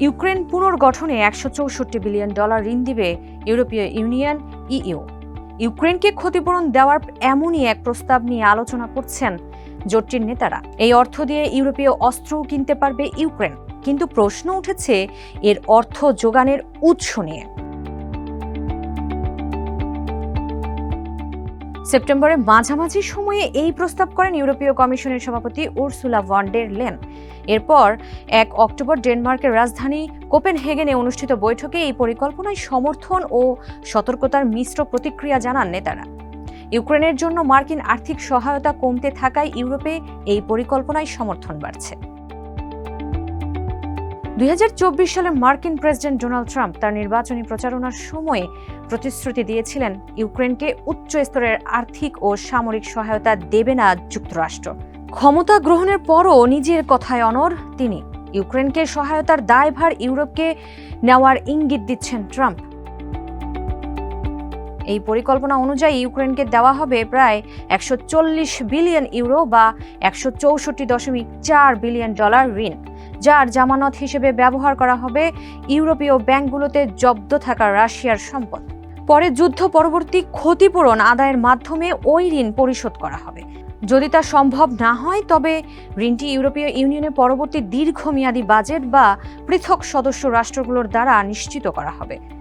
Ukraine পুনর্গঠনে একশো চৌষট্টি billion dollar ঋণ দিবে ইউরোপীয় ইউনিয়ন ইইউ। ইউক্রেনকে ক্ষতিপূরণ দেওয়ার এমনই এক প্রস্তাব নিয়ে আলোচনা করছেন জোটটির নেতারা। এই অর্থ দিয়ে ইউরোপীয় অস্ত্রও কিনতে পারবে ইউক্রেন। কিন্তু প্রশ্ন উঠেছে, এর অর্থ যোগানের উৎস নিয়ে। সেপ্টেম্বরের মাঝামাঝি সময়ে এই প্রস্তাব করেন ইউরোপীয় কমিশনের সভাপতি উর্সুলা ভন্ডের লেন। এরপর এক অক্টোবর ডেনমার্কের রাজধানী কোপেনহেগেনে অনুষ্ঠিত বৈঠকে এই পরিকল্পনায় সমর্থন ও সতর্কতার মিশ্র প্রতিক্রিয়া জানান নেতারা। ইউক্রেনের জন্য মার্কিন আর্থিক সহায়তা কমতে থাকায় ইউরোপে এই পরিকল্পনায় সমর্থন বাড়ছে। দু হাজার চব্বিশ সালে মার্কিন প্রেসিডেন্ট ডোনাল্ড ট্রাম্প তার নির্বাচনী প্রচারণার সময়ে প্রতিশ্রুতি দিয়েছিলেন ইউক্রেনকে উচ্চ স্তরের আর্থিক ও সামরিক সহায়তা দেবে না যুক্তরাষ্ট্র। ক্ষমতা গ্রহণের পরও নিজের কথায় অনর তিনি। ইউক্রেনকে সহায়তার দায়ভার ইউরোপকে নেওয়ার ইঙ্গিত দিচ্ছেন ট্রাম্প। এই পরিকল্পনা অনুযায়ী ইউক্রেনকে দেওয়া হবে প্রায় একশো চল্লিশ বিলিয়ন ইউরো বা একশো চৌষট্টি দশমিক চার বিলিয়ন ডলার ঋণ। যার জামানত হিসেবে ব্যবহার করা হবে ইউরোপীয় ব্যাংকগুলোতে জব্দ থাকা রাশিয়ার সম্পদ। পরে যুদ্ধ পরবর্তী ক্ষতিপূরণ আদায়ের মাধ্যমে ওই ঋণ পরিশোধ করা হবে। যদি তা সম্ভব না হয়, তবে ঋণটি ইউরোপীয় ইউনিয়নের পরবর্তী দীর্ঘমেয়াদী বাজেট বা পৃথক সদস্য রাষ্ট্রগুলোর দ্বারা নিশ্চিত করা হবে।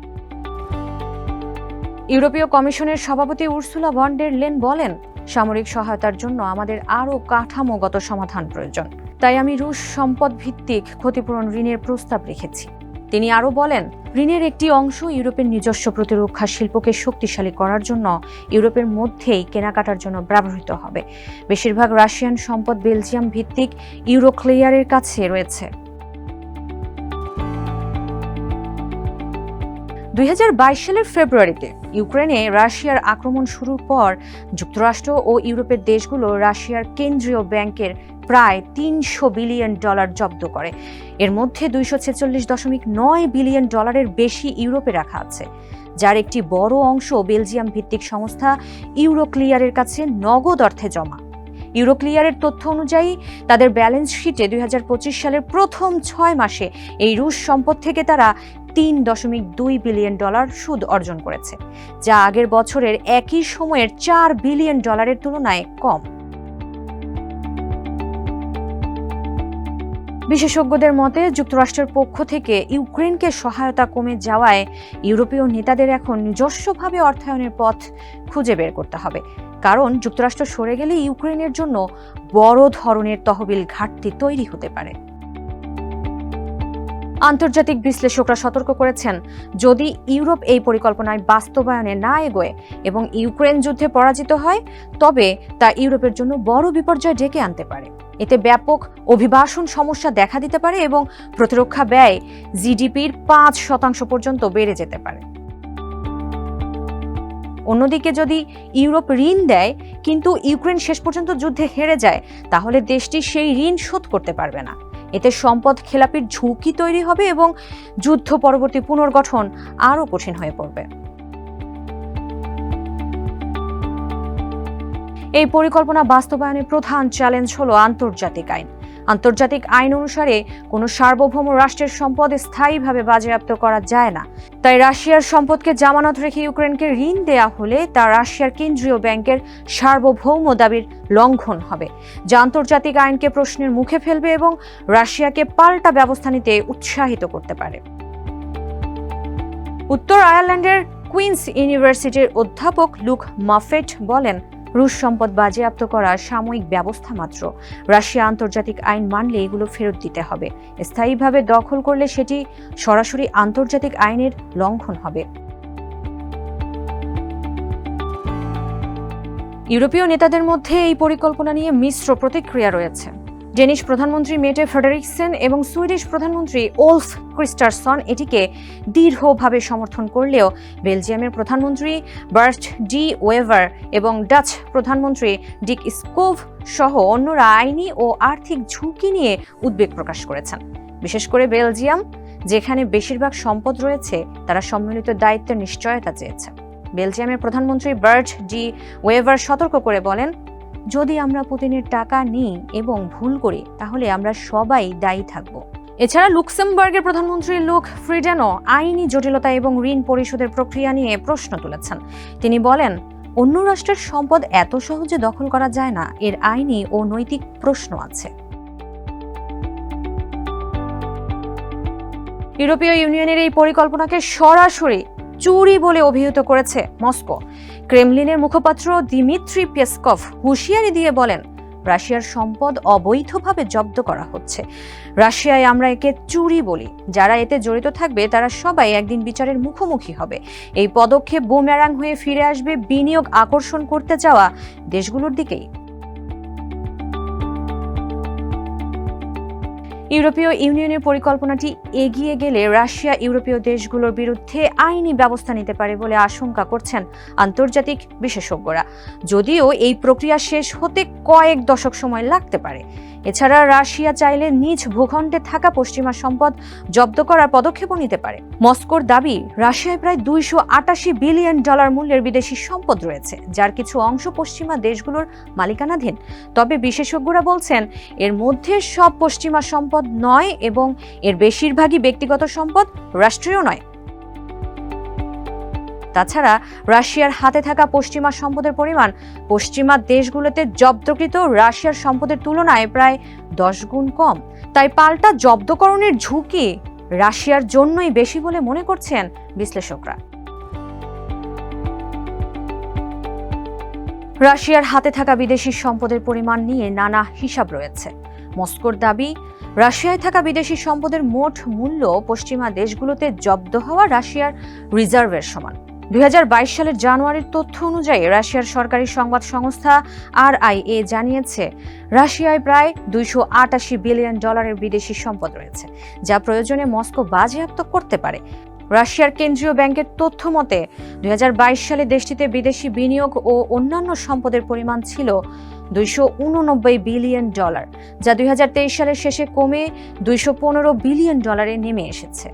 ইউরোপীয় কমিশনের সভাপতি উর্সুলা ভন্ডের লেন বলেন, সামরিক সহায়তার জন্য আমাদের আরও কাঠামোগত সমাধান প্রয়োজন। তাই আমি রুশ সম্পদ ভিত্তিক ক্ষতিপূরণ ঋণের প্রস্তাব রেখেছি। তিনি আরও বলেন, ঋণের একটি অংশ ইউরোপের নিজস্ব প্রতিরক্ষা শিল্পকে শক্তিশালী করার জন্য ইউরোপের মধ্যেই কেনাকাটার জন্য ব্যবহৃত হবে। বেশিরভাগ রাশিয়ান সম্পদ বেলজিয়াম ভিত্তিক ইউরোক্লেয়ারের কাছে রয়েছে। দুই হাজার বাইশ সালের ফেব্রুয়ারিতে ইউক্রেনে রাশিয়ার আক্রমণ শুরুর পর যুক্তরাষ্ট্র ও ইউরোপের দেশগুলো রাশিয়ার কেন্দ্রীয় ব্যাংকের প্রায় তিনশো বিলিয়ন ডলার জব্দ করে। এর মধ্যে দুইশো ছেচল্লিশ দশমিক নয় বিলিয়ন ডলারের বেশি ইউরোপে রাখা আছে, যার একটি বড় অংশ বেলজিয়াম ভিত্তিক সংস্থা ইউরোক্লিয়ারের কাছে নগদ অর্থে জমা। ইউরোক্লিয়ারের তথ্য অনুযায়ী, তাদের ব্যালেন্স শিটে দুই হাজার পঁচিশ সালের প্রথম ছয় মাসে এই রুশ সম্পদ থেকে তারা তিন দশমিক দুই বিলিয়ন ডলার সুদ অর্জন করেছে, যা আগের বছরের একই সময়ের চার বিলিয়ন ডলারের তুলনায় কম। বিশেষজ্ঞদের মতে, যুক্তরাষ্ট্রের পক্ষ থেকে ইউক্রেনকে সহায়তা কমে যাওয়ায় ইউরোপীয় নেতাদের এখন নিজস্বভাবে অর্থায়নের পথ খুঁজে বের করতে হবে। কারণ, যুক্তরাষ্ট্র সরে গেলে ইউক্রেনের জন্য বড় ধরনের তহবিল ঘাটতি তৈরি হতে পারে। আন্তর্জাতিক বিশ্লেষকরা সতর্ক করেছেন, যদি ইউরোপ এই পরিকল্পনায় বাস্তবায়নে না এগোয় এবং ইউক্রেন যুদ্ধে পরাজিত হয়, তবে তা ইউরোপের জন্য বড় বিপর্যয় ডেকে আনতে পারে। এতে ব্যাপক অভিবাসন সমস্যা দেখা দিতে পারে এবং প্রতিরক্ষা ব্যয় জিডিপির পাঁচ শতাংশ পর্যন্ত বেড়ে যেতে পারে। অন্যদিকে যদি ইউরোপ ঋণ দেয়, কিন্তু ইউক্রেন শেষ পর্যন্ত যুদ্ধে হেরে যায়, তাহলে দেশটি সেই ঋণ শোধ করতে পারবে না। এতে সম্পদ খেলাপির ঝুঁকি তৈরি হবে এবং যুদ্ধ পরবর্তী পুনর্গঠন আরও কঠিন হয়ে পড়বে। এই পরিকল্পনা বাস্তবায়নের প্রধান চ্যালেঞ্জ হল আন্তর্জাতিক আইন। আন্তর্জাতিক আইন অনুসারে কোনো সার্বভৌম রাষ্ট্রের সম্পদ স্থায়ীভাবে বাজেয়াপ্ত করা যায় না। তাই রাশিয়ার সম্পদকে জামানত রেখে ইউক্রেনকে ঋণ দেয়া হলে তা রাশিয়ার কেন্দ্রীয় ব্যাংকের সার্বভৌম দাবির লঙ্ঘন হবে, যা আন্তর্জাতিক আইনকে প্রশ্নের মুখে ফেলবে এবং রাশিয়াকে পাল্টা ব্যবস্থা নিতে উৎসাহিত করতে পারে। উত্তর আয়ারল্যান্ডের কুইন্স ইউনিভার্সিটির অধ্যাপক লুক মাফেট বলেন রুশ সম্পদ বাজেয়াপ্ত করার সাময়িক ব্যবস্থা মাত্র। রাশিয়া আন্তর্জাতিক আইন মানলে এগুলো ফেরত দিতে হবে। স্থায়ীভাবে দখল করলে সেটি সরাসরি আন্তর্জাতিক আইনের লঙ্ঘন হবে। ইউরোপীয় নেতাদের মধ্যে এই পরিকল্পনা নিয়ে মিশ্র প্রতিক্রিয়া রয়েছে। ডেনিশ প্রধানমন্ত্রী মেটে ফেডারিকসেন এবং সুইডিশ প্রধানমন্ত্রী ওলফ ক্রিস্টারসন এটিকে দৃঢ়ভাবে সমর্থন করলেও বেলজিয়ামের প্রধানমন্ত্রী বার্ট ডি ওয়েভার এবং ডাচ প্রধানমন্ত্রী ডিক স্কোভ সহ অন্যরা আইনি ও আর্থিক ঝুঁকি নিয়ে উদ্বেগ প্রকাশ করেছেন। বিশেষ করে বেলজিয়াম, যেখানে বেশিরভাগ সম্পদ রয়েছে, তারা সম্মিলিত দায়িত্বের নিশ্চয়তা চেয়েছে। বেলজিয়ামের প্রধানমন্ত্রী বার্ট ডি ওয়েভার সতর্ক করে বলেন যদি আমরা পুতিনের টাকা নিই এবং ভুল করি, তাহলে আমরা সবাই দায়ী থাকব। এছাড়া লুক্সেমবার্গের প্রধানমন্ত্রী লুক ফ্রিডেনও আইনি জটিলতা এবং ঋণ পরিশোধের প্রক্রিয়া নিয়ে প্রশ্ন তুলেছেন। তিনি বলেন, অন্য রাষ্ট্রের সম্পদ এত সহজে দখল করা যায় না, এর আইনি ও নৈতিক প্রশ্ন আছে। ইউরোপীয় ইউনিয়নের এই পরিকল্পনাকে সরাসরি চুরি বলে অভিহিত করেছে মস্কো। ক্রেমলিনের মুখপাত্র দিমিত্রি পেসকভ হুঁশিয়ারি দিয়ে বলেন, রাশিয়ার সম্পদ অবৈধভাবে জব্দ করা হচ্ছে। রাশিয়ায় আমরা একে চুরি বলি। যারা এতে জড়িত থাকবে, তারা সবাই একদিন বিচারের মুখোমুখি হবে। এই পদক্ষেপ বুমেরাং হয়ে ফিরে আসবে বিনিয়োগ আকর্ষণ করতে যাওয়া দেশগুলোর দিকেই। ইউরোপীয় ইউনিয়নের পরিকল্পনাটি এগিয়ে গেলে রাশিয়া ইউরোপীয় দেশগুলোর বিরুদ্ধে আইনি ব্যবস্থা নিতে পারে বলে আশঙ্কা করছেন আন্তর্জাতিক বিশেষজ্ঞরা। যদিও এই প্রক্রিয়া শেষ হতে কয়েক দশক সময় লাগতে পারে। এছাড়া রাশিয়া চাইলে নিজ ভূখণ্ডে থাকা পশ্চিমা সম্পদ জব্দ করার পদক্ষেপও নিতে পারে। মস্কোর দাবি, রাশিয়ায় প্রায় দুইশো আটাশি বিলিয়ন ডলার মূল্যের বিদেশি সম্পদ রয়েছে, যার কিছু অংশ পশ্চিমা দেশগুলোর মালিকানাধীন। তবে বিশেষজ্ঞরা বলছেন, এর মধ্যে সব পশ্চিমা সম্পদ নয় এবং এর বেশিরভাগই ব্যক্তিগত সম্পদ, রাষ্ট্রীয় নয়। তাছাড়া রাশিয়ার হাতে থাকা পশ্চিমা সম্পদের পরিমাণ পশ্চিমা দেশগুলোতে জব্দকৃত রাশিয়ার সম্পদের তুলনায় প্রায় দশ গুণ কম। তাই পাল্টা জব্দকরণের ঝুঁকি রাশিয়ার জন্যই বেশি বলে মনে করছেন বিশ্লেষকরা। রাশিয়ার হাতে থাকা বিদেশি সম্পদের পরিমাণ নিয়ে নানা হিসাব রয়েছে। মস্কোর দাবি, রাশিয়ায় থাকা বিদেশি সম্পদের মোট মূল্য পশ্চিমা দেশগুলোতে জব্দ হওয়া রাশিয়ার রিজার্ভের সমান। দুই হাজার বাইশ সালের জানুয়ারির তথ্য অনুযায়ী রাশিয়ার সরকারি সংবাদ সংস্থা আর জানিয়েছে, রাশিয়ায় প্রায় দুইশো আটাশি বিলিয়ন ডলারের বিদেশি সম্পদ রয়েছে, যা প্রয়োজনে মস্কো বাজেয়াপ্ত করতে পারে। রাশিয়ার কেন্দ্রীয় ব্যাংকের তথ্য মতে, দুই হাজার বাইশ সালে দেশটিতে বিদেশি বিনিয়োগ ও অন্যান্য সম্পদের পরিমাণ ছিল দুইশো উননব্বই বিলিয়ন ডলার, যা দুই হাজার তেইশ সালের শেষে কমে দুইশো পনেরো বিলিয়ন ডলারে নেমে এসেছে।